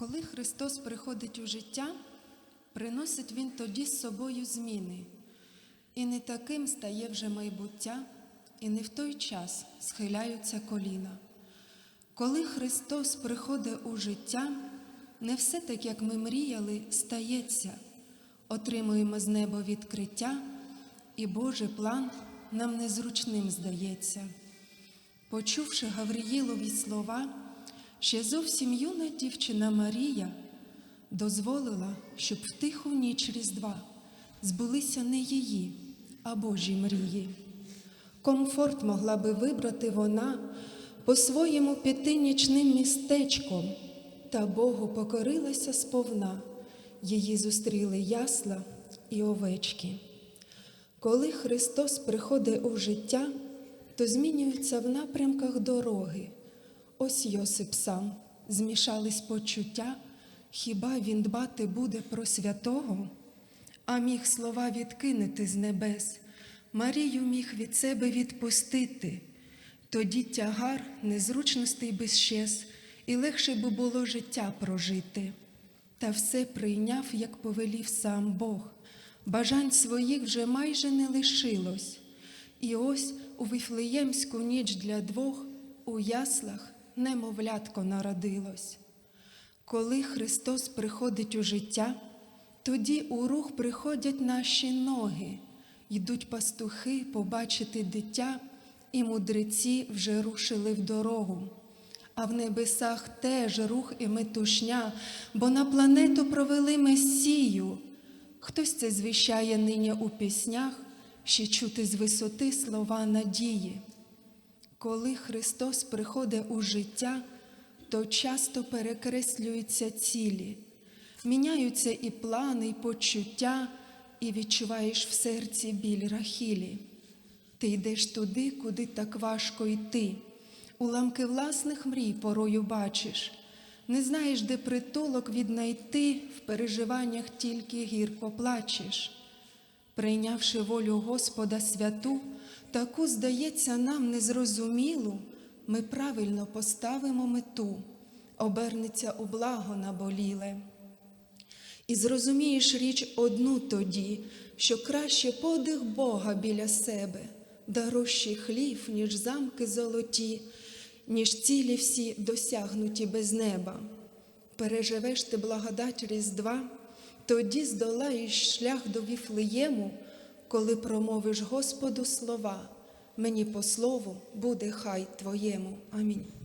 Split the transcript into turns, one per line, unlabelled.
Коли Христос приходить у життя, приносить Він тоді з собою зміни, і не таким стає вже майбуття, і не в той час схиляються коліна. Коли Христос приходить у життя, не все так, як ми мріяли, стається, отримуємо з неба відкриття, і Божий план нам незручним здається. Почувши Гавриїлові слова, ще зовсім юна дівчина Марія дозволила, щоб в тиху ніч Різдва збулися не її, а Божі мрії. Комфорт могла би вибрати вона по-своєму піти нічним містечком, та Богу покорилася сповна, її зустріли ясла і овечки. Коли Христос приходить у життя, то змінюється в напрямках дороги. Ось Йосип сам змішались почуття, хіба він дбати буде про святого, а міг слова відкинути з небес, Марію міг від себе відпустити. Тоді тягар незручностей би і легше би було життя прожити. Та все прийняв, як повелів сам Бог. Бажань своїх вже майже не лишилось. І ось у вифлеємську ніч для двох у яслах немовлятко народилось. Коли Христос приходить у життя, тоді у рух приходять наші ноги, йдуть пастухи побачити дитя, і мудреці вже рушили в дорогу. А в небесах теж рух і метушня, бо на планету провели Месію. Хтось це звіщає нині у піснях, ще чути з висоти слова надії. Коли Христос приходить у життя, то часто перекреслюються цілі, міняються і плани, і почуття, і відчуваєш в серці біль рахілі. Ти йдеш туди, куди так важко йти. Уламки власних мрій порою бачиш, не знаєш, де притулок віднайти, в переживаннях тільки гірко плачеш. Прийнявши волю Господа святу, таку, здається, нам незрозумілу, ми правильно поставимо мету, обернеться у благо наболіле. І зрозумієш річ одну тоді, що краще подих Бога біля себе, дорожчий хлів, ніж замки золоті, ніж цілі всі досягнуті без неба. Переживеш ти благодать Різдва, тоді здолаєш шлях до Віфлеєму, коли промовиш Господу слова, мені по слову буде хай Твоєму. Амінь.